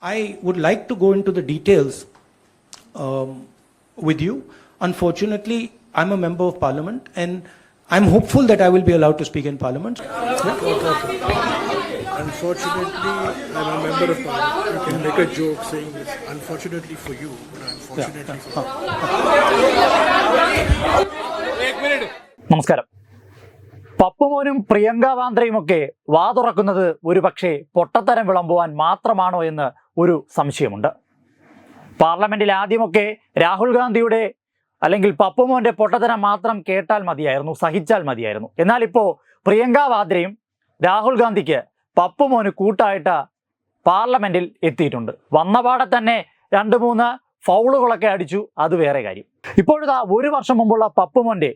I would like to go into the details um, with you. Unfortunately, I'm a member of parliament and I'm hopeful that I will be allowed to speak in parliament. Unfortunately, I'm a member of parliament. You can make a joke saying this. Unfortunately for you, but unfortunately for നമസ്കാരം പപ്പുമോനും പ്രിയങ്ക വാന്ദ്രയും ഒക്കെ വാ തുറക്കുന്നത് ഒരു പക്ഷേ പൊട്ടത്തരം വിളമ്പുവാൻ മാത്രമാണോ എന്ന് ഒരു സംശയമുണ്ട്. പാർലമെന്റിൽ ആദ്യമൊക്കെ രാഹുൽ ഗാന്ധിയുടെ അല്ലെങ്കിൽ പപ്പുമോന്റെ പൊട്ടത്തരം മാത്രം കേട്ടാൽ മതിയായിരുന്നു സഹിച്ചാൽ മതിയായിരുന്നു. എന്നാൽ ഇപ്പോൾ പ്രിയങ്ക വാദ്രയും രാഹുൽ ഗാന്ധിക്ക് പപ്പുമോന് കൂട്ടായിട്ട് പാർലമെന്റിൽ എത്തിയിട്ടുണ്ട്. വന്നപാടെ തന്നെ രണ്ട് മൂന്ന് ഫൗളുകളൊക്കെ അടിച്ചു അത് വേറെ കാര്യം. ഇപ്പോഴിതാ ഒരു വർഷം മുമ്പുള്ള പപ്പുമോന്റെ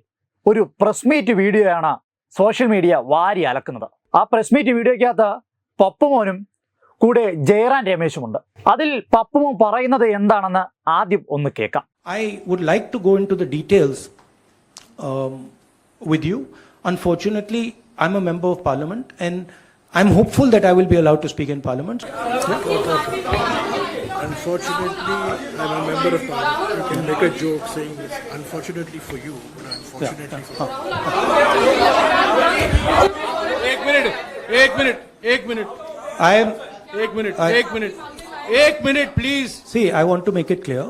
ഒരു പ്രസ് മീറ്റ് വീഡിയോയാണ് സോഷ്യൽ മീഡിയ വാരി അലക്കുന്നത്. ആ പ്രസ് മീറ്റ് വീഡിയോയ്ക്കകത്ത് പപ്പുമോനും കൂടെ ജയറാൻ രമേശും ഉണ്ട് അതിൽ പപ്പുമോൻ പറയുന്നത് എന്താണെന്ന് ആദ്യം ഒന്ന് കേൾക്കാം. I would like to go into details with you unfortunately I'm a member of parliament I'm hopeful that I will be allowed to speak in parliament Unfortunately, I'm a member of parliament. You can make a joke saying this. Unfortunately for you, but unfortunately for एक minute एक minute एक minute I am, एक minute I- एक minute एक minute please see, I want to make it clear.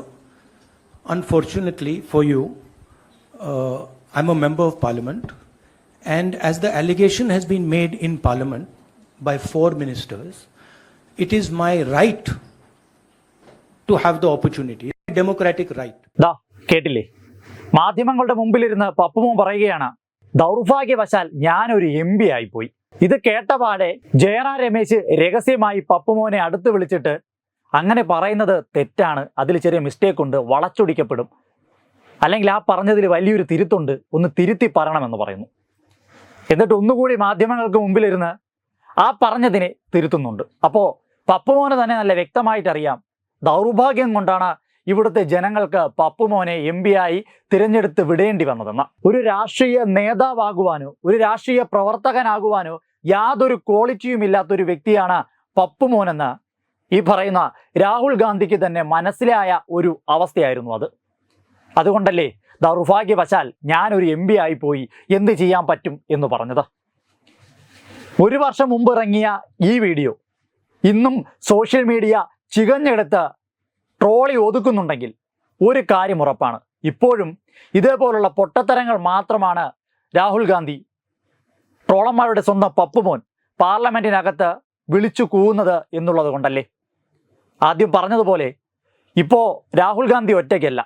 Unfortunately for you, uh, I'm a member of parliament and as the allegation has been made in parliament by four ministers, it is my right to have the opportunity, democratic right. ദാ കേട്ടില്ലേ? മാധ്യമങ്ങളുടെ മുമ്പിലിരുന്ന് പപ്പുമോ പറയുകയാണ് ദൗർഭാഗ്യവശാൽ ഞാനൊരു M P ആയിപ്പോയി. ഇത് കേട്ടപാടെ ജയറാം രമേശ് രഹസ്യമായി പപ്പുമോനെ അടുത്ത് വിളിച്ചിട്ട് അങ്ങനെ പറയുന്നത് തെറ്റാണ്. അതിൽ ചെറിയ മിസ്റ്റേക്ക് ഉണ്ട് വളച്ചൊടിക്കപ്പെടും. അല്ലെങ്കിൽ ആ പറഞ്ഞതിൽ വലിയൊരു തിരുത്തുണ്ട് ഒന്ന് തിരുത്തി പറയണമെന്ന് പറയുന്നു. എന്നിട്ട് ഒന്നുകൂടി മാധ്യമങ്ങൾക്ക് മുമ്പിലിരുന്ന് ആ പറഞ്ഞതിനെ തിരുത്തുന്നുണ്ട്. അപ്പോൾ പപ്പുമോനെ തന്നെ നല്ല വ്യക്തമായിട്ട് അറിയാം ദൗർഭാഗ്യം കൊണ്ടാണ് ഇവിടുത്തെ ജനങ്ങൾക്ക് പപ്പുമോനെ എം പി ആയി തിരഞ്ഞെടുത്ത് വിടേണ്ടി വന്നതെന്ന്. ഒരു രാഷ്ട്രീയ നേതാവാകുവാനോ ഒരു രാഷ്ട്രീയ പ്രവർത്തകനാകുവാനോ യാതൊരു ക്വാളിറ്റിയും ഇല്ലാത്ത ഒരു വ്യക്തിയാണ് പപ്പുമോനെന്ന് ഈ പറയുന്ന രാഹുൽ ഗാന്ധിക്ക് തന്നെ മനസ്സിലായ ഒരു അവസ്ഥയായിരുന്നു അത്. അതുകൊണ്ടല്ലേ ദൗർഭാഗ്യവശാൽ ഞാനൊരു എം പി ആയി പോയി എന്ത് ചെയ്യാൻ പറ്റും എന്ന് പറഞ്ഞത്. ഒരു വർഷം മുമ്പ് ഇറങ്ങിയ ഈ വീഡിയോ ഇന്നും സോഷ്യൽ മീഡിയ ചികഞ്ഞെടുത്ത് ട്രോളി ഒതുക്കുന്നുണ്ടെങ്കിൽ ഒരു കാര്യം ഉറപ്പാണ്. ഇപ്പോഴും ഇതേപോലുള്ള പൊട്ടത്തരങ്ങൾ മാത്രമാണ് രാഹുൽ ഗാന്ധി ട്രോളന്മാരുടെ സ്വന്തം പപ്പുമോൻ പാർലമെന്റിനകത്ത് വിളിച്ചു കൂവുന്നത് എന്നുള്ളത് കൊണ്ടല്ലേ? ആദ്യം പറഞ്ഞതുപോലെ ഇപ്പോൾ രാഹുൽ ഗാന്ധി ഒറ്റയ്ക്കല്ല.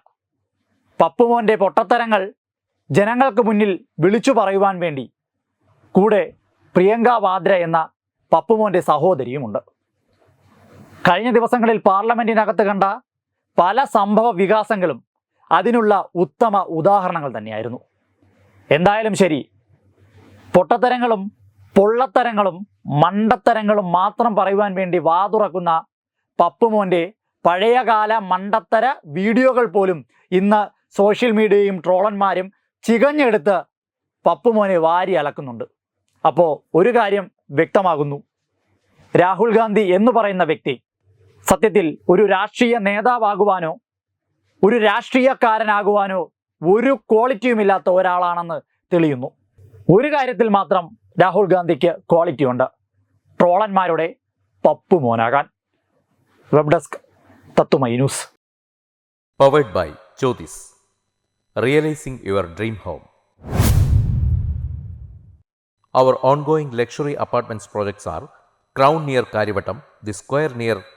പപ്പുമോന്റെ പൊട്ടത്തരങ്ങൾ ജനങ്ങൾക്ക് മുന്നിൽ വിളിച്ചു പറയുവാൻ വേണ്ടി കൂടെ പ്രിയങ്ക വാദ്ര എന്ന പപ്പുമോന്റെ സഹോദരിയുമുണ്ട്. കഴിഞ്ഞ ദിവസങ്ങളിൽ പാർലമെന്റിനകത്ത് കണ്ട പല സംഭവ വികാസങ്ങളും അതിനുള്ള ഉത്തമ ഉദാഹരണങ്ങൾ തന്നെയായിരുന്നു. എന്തായാലും ശരി പൊട്ടത്തരങ്ങളും പൊള്ളത്തരങ്ങളും മണ്ടത്തരങ്ങളും മാത്രം പറയുവാൻ വേണ്ടി വാതുറക്കുന്ന പപ്പുമോന്റെ പഴയകാല മണ്ടത്തര വീഡിയോകൾ പോലും ഇന്ന് സോഷ്യൽ മീഡിയയും ട്രോളന്മാരും ചികഞ്ഞെടുത്ത് പപ്പുമോനെ വാരി അലക്കുന്നുണ്ട്. അപ്പോൾ ഒരു കാര്യം വ്യക്തമാകുന്നു. രാഹുൽ ഗാന്ധി എന്ന് പറയുന്ന വ്യക്തി സത്യത്തിൽ ഒരു രാഷ്ട്രീയ നേതാവാകുവാനോ ഒരു രാഷ്ട്രീയക്കാരനാകുവാനോ ഒരു ക്വാളിറ്റിയും ഇല്ലാത്ത ഒരാളാണെന്ന് തെളിയുന്നു. ഒരു കാര്യത്തിൽ മാത്രം രാഹുൽ ഗാന്ധിക്ക് ക്വാളിറ്റി ഉണ്ട്. ട്രോളന്മാരുടെ പപ്പു മോനാകാൻ. വെബ് ഡെസ്ക് തത്തുമൈ news. Powered by Jyothis realising your dream home our ongoing luxury apartments projects are crown near Karyavattom the square luxury